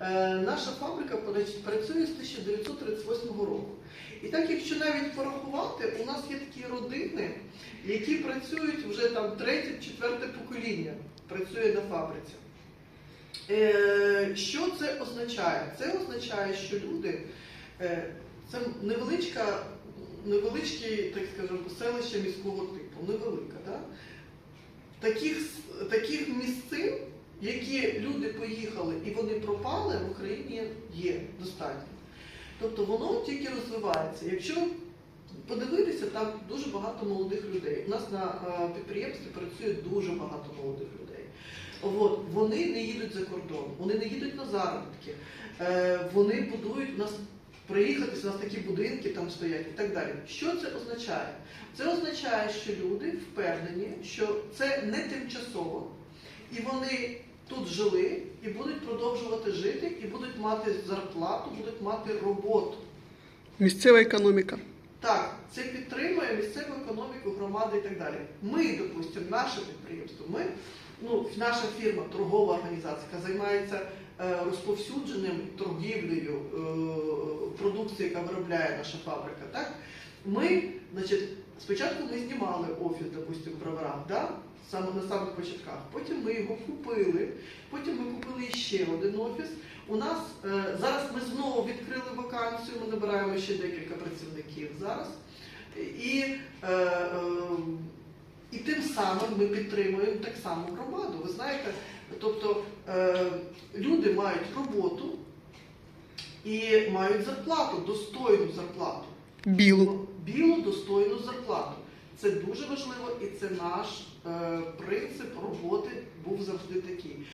Е, наша фабрика працює з 1938 року. І так, якщо навіть порахувати, у нас є такі родини, які працюють вже там третє, четверте покоління, працює на фабриці. Е, що це означає? Це означає, що люди, е, це невеличка, невеличке, так скажемо, селище міського типу, невелика, да? таких, таких місцин, які люди поїхали і вони пропали, в Україні є достатньо. Тобто воно тільки розвивається. Якщо подивитися, там дуже багато молодих людей. У нас на е, підприємстві працює дуже багато молодих людей. От, вони не їдуть за кордон, вони не їдуть на заробітки, е, вони будують у нас приїхати, у нас такі будинки там стоять і так далі. Що це означає? Це означає, що люди впевнені, що це не тимчасово, і вони тут жили і будуть продовжувати жити, і будуть мати зарплату, будуть мати роботу. Місцева економіка. Так, це підтримує місцеву економіку, громади і так далі. Ми, допустимо, наше підприємство, ми, ну, наша фірма, торгова організація, яка займається е, розповсюдженням торгівлею е, продукції, яка виробляє наша фабрика. Так? Ми, значить, спочатку ми знімали офіс, допустимо, броварах, да? саме на самих початках. Потім ми його купили, потім ми купили ще один офіс. У нас е, зараз ми знову відкрили вакансію, ми набираємо ще декілька працівників зараз. І, е, е, і тим самим ми підтримуємо так само громаду. Ви знаєте, тобто люди мають роботу і мають зарплату, достойну зарплату. Білу. Білу достойну зарплату. Це дуже важливо і це наш е, принцип роботи був завжди такий.